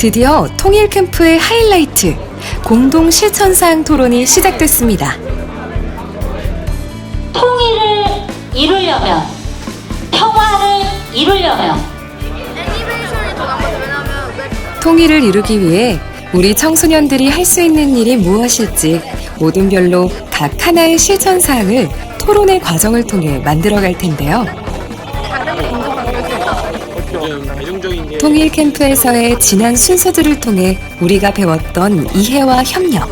드디어 통일 캠프의 하이라이트 공동 실천사항 토론이 시작됐습니다. 통일을 이루려면 평화를 이루려면 통일을 이루기 위해 우리 청소년들이 할 수 있는 일이 무엇일지 모든 별로 각 하나의 실천 사항을 토론의 과정을 통해 만들어 갈 텐데요. 통일 캠프에서의 지난 순서들을 통해 우리가 배웠던 이해와 협력.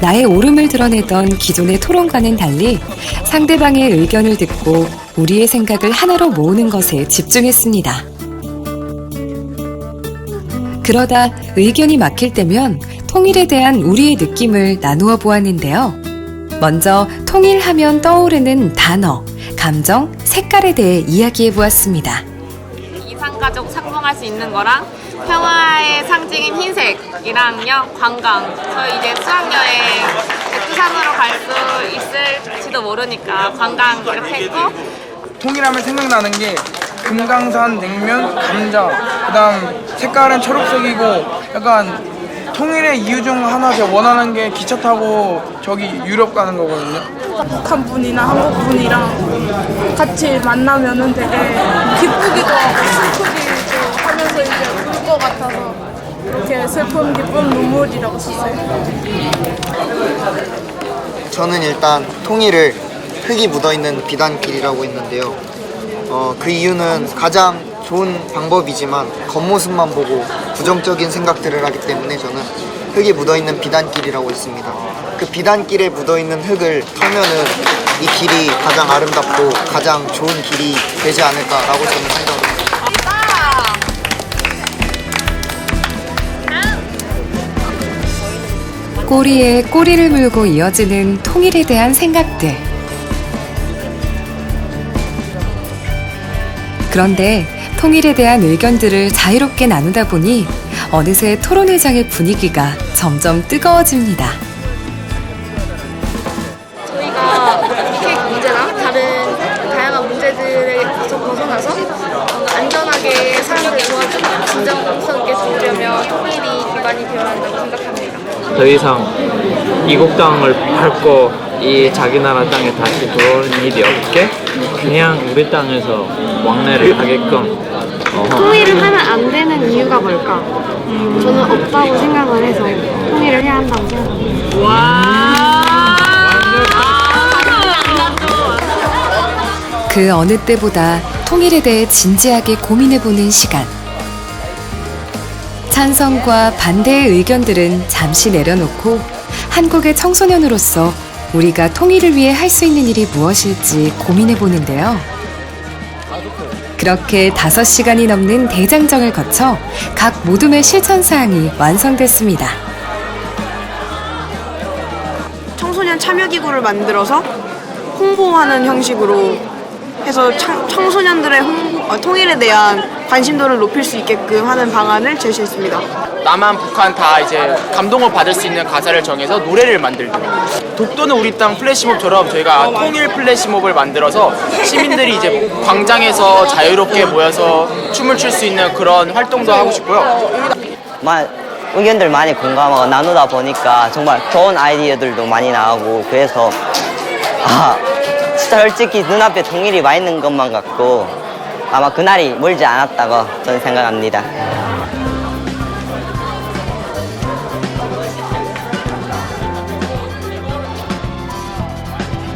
나의 옳음을 드러내던 기존의 토론과는 달리 상대방의 의견을 듣고 우리의 생각을 하나로 모으는 것에 집중했습니다. 그러다 의견이 막힐 때면 통일에 대한 우리의 느낌을 나누어 보았는데요. 먼저 통일하면 떠오르는 단어, 감정, 색깔에 대해 이야기해 보았습니다. 이상가족 상봉할 수 있는 거랑 평화의 상징인 흰색이랑요 관광 저희 이제 수학여행 부산으로 갈 수 있을지도 모르니까 관광 이렇게 했고 통일하면 생각나는 게 금강산 냉면 감자 그다음 색깔은 초록색이고 약간 통일의 이유 중 하나 제가 원하는 게 기차 타고 저기 유럽 가는 거거든요. 북한 분이나 한국 분이랑 같이 만나면은 되게 기쁘기도 하고 슬프기도 하면서 이제 울것 같아서 이렇게 슬픔, 기쁨, 눈물이라고 썼어요. 저는 일단 통일을 흙이 묻어있는 비단길이라고 했는데요. 어, 그 이유는 가장 좋은 방법이지만 겉모습만 보고 부정적인 생각들을 하기 때문에 저는 흙이 묻어있는 비단길이라고 했습니다. 그 비단길에 묻어있는 흙을 털면은 이 길이 가장 아름답고 가장 좋은 길이 되지 않을까라고 저는 생각합니다. 꼬리에 꼬리를 물고 이어지는 통일에 대한 생각들. 그런데 통일에 대한 의견들을 자유롭게 나누다 보니 어느새 토론회장의 분위기가 점점 뜨거워집니다. 저희가 이핵 문제나 다른 다양한 문제들에서 벗어나서 어, 안전하게 사람들 도와주고 진정성 있게 지으려면 통일이 기반이 되어야 한다고 생각합니다. 더 이상 이국 땅을 밟고 이 자기 나라 땅에 다시 들어오는 일이 없게 그냥 우리 땅에서 왕래를 하게끔 어, 통일을 하면 안 되는 이유가 뭘까? 저는 없다고 생각을 해서 통일을 해야 한다고 생각합니다. 그 어느 때보다 통일에 대해 진지하게 고민해보는 시간. 찬성과 반대의 의견들은 잠시 내려놓고 한국의 청소년으로서 우리가 통일을 위해 할 수 있는 일이 무엇일지 고민해 보는데요. 그렇게 다섯 시간이 넘는 대장정을 거쳐 각 모둠의 실천 사항이 완성됐습니다. 청소년 참여 기구를 만들어서 홍보하는 형식으로 해서 청, 청소년들의 홍, 어, 통일에 대한 관심도를 높일 수 있게끔 하는 방안을 제시했습니다. 남한, 북한 다 이제 감동을 받을 수 있는 가사를 정해서 노래를 만들고요. 독도는 우리 땅 플래시몹처럼 저희가 통일 플래시몹을 만들어서 시민들이 이제 광장에서 자유롭게 모여서 춤을 출 수 있는 그런 활동도 하고 싶고요. 마, 의견들 많이 공감하고 나누다 보니까 정말 좋은 아이디어들도 많이 나오고 그래서 아 진짜 솔직히 눈앞에 통일이 와 있는 것만 같고 아마 그날이 멀지 않았다고 저는 생각합니다.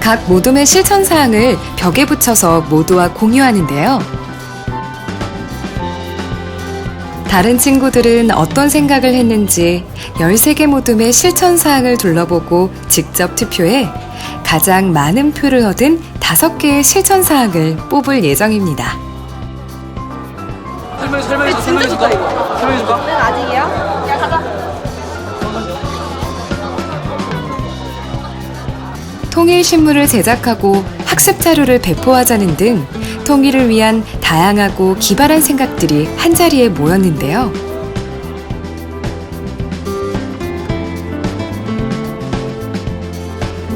각 모둠의 실천 사항을 벽에 붙여서 모두와 공유하는데요. 다른 친구들은 어떤 생각을 했는지 13개 모둠의 실천 사항을 둘러보고 직접 투표해 가장 많은 표를 얻은 5개의 실천 사항을 뽑을 예정입니다. 설명해 설명해 설명해 줄까? 설명해 줄까? 통일 신문을 제작하고 학습 자료를 배포하자는 등 통일을 위한 다양하고 기발한 생각들이 한자리에 모였는데요.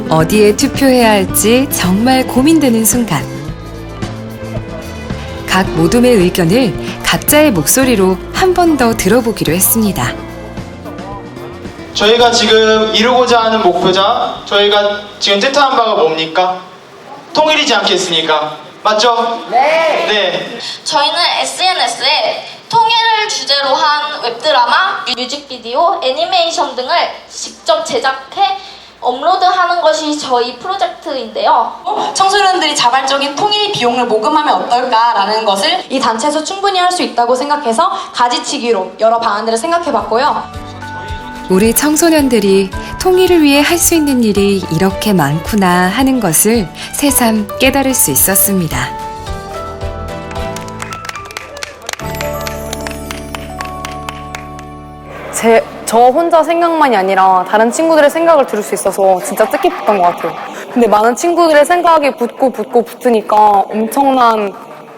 어디에 투표해야 할지 정말 고민되는 순간. 각 모둠의 의견을 각자의 목소리로 한 번 더 들어보기로 했습니다. 저희가 지금 이루고자 하는 목표자, 저희가 지금 뜻하는 바가 뭡니까? 통일이지 않겠습니까? 맞죠? 네. 네. 저희는 SNS에 통일을 주제로 한 웹드라마, 뮤직비디오, 애니메이션 등을 직접 제작해 업로드하는 것이 저희 프로젝트인데요. 청소년들이 자발적인 통일 비용을 모금하면 어떨까라는 것을 이 단체에서 충분히 할 수 있다고 생각해서 가지치기로 여러 방안들을 생각해 봤고요. 우리 청소년들이 통일을 위해 할 수 있는 일이 이렇게 많구나 하는 것을 새삼 깨달을 수 있었습니다. 제, 저 혼자 생각만이 아니라 다른 친구들의 생각을 들을 수 있어서 진짜 뜻깊었던 것 같아요. 근데 많은 친구들의 생각이 붙고 붙고 붙으니까 엄청난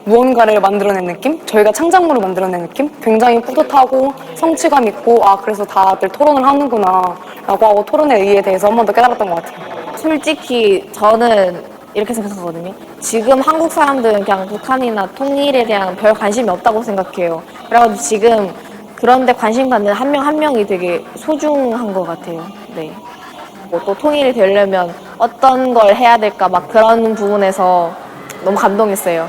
무언가를 만들어낸 느낌? 저희가 창작물을 만들어낸 느낌? 굉장히 뿌듯하고 성취감 있고 아 그래서 다들 토론을 하는구나 라고 하고 토론의 의의에 대해서 한 번 더 깨달았던 것 같아요. 솔직히 저는 이렇게 생각하거든요. 지금 한국 사람들은 그냥 북한이나 통일에 대한 별 관심이 없다고 생각해요. 그래가지고 지금 그런데 관심 갖는 한 명 한 명이 되게 소중한 것 같아요. 네. 뭐 또 통일이 되려면 어떤 걸 해야 될까 막 그런 부분에서 너무 감동했어요.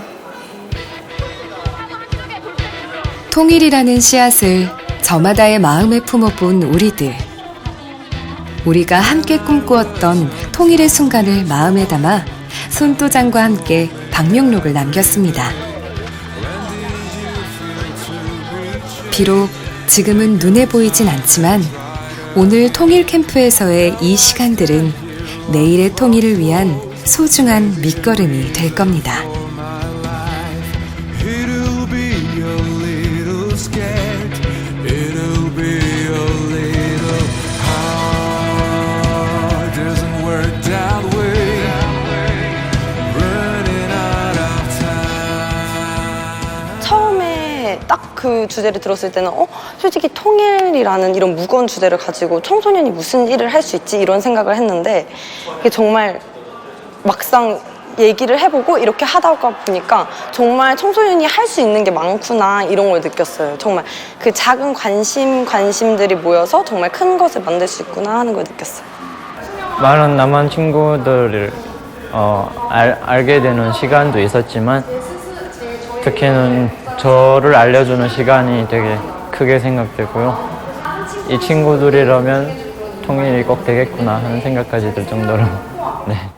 통일이라는 씨앗을 저마다의 마음에 품어본 우리들. 우리가 함께 꿈꾸었던 통일의 순간을 마음에 담아 손도장과 함께 방명록을 남겼습니다. 비록 지금은 눈에 보이진 않지만 오늘 통일 캠프에서의 이 시간들은 내일의 통일을 위한 소중한 밑거름이 될 겁니다. 딱 그 주제를 들었을 때는 어 솔직히 통일이라는 이런 무거운 주제를 가지고 청소년이 무슨 일을 할 수 있지 이런 생각을 했는데 이게 정말 막상 얘기를 해보고 이렇게 하다가 보니까 정말 청소년이 할 수 있는 게 많구나 이런 걸 느꼈어요. 정말 그 작은 관심 관심들이 모여서 정말 큰 것을 만들 수 있구나 하는 걸 느꼈어요. 많은 남한 친구들을 어, 알, 알게 되는 시간도 있었지만 특히는 저를 알려주는 시간이 되게 크게 생각되고요. 이 친구들이라면 통일이 꼭 되겠구나 하는 생각까지 들 정도로 네.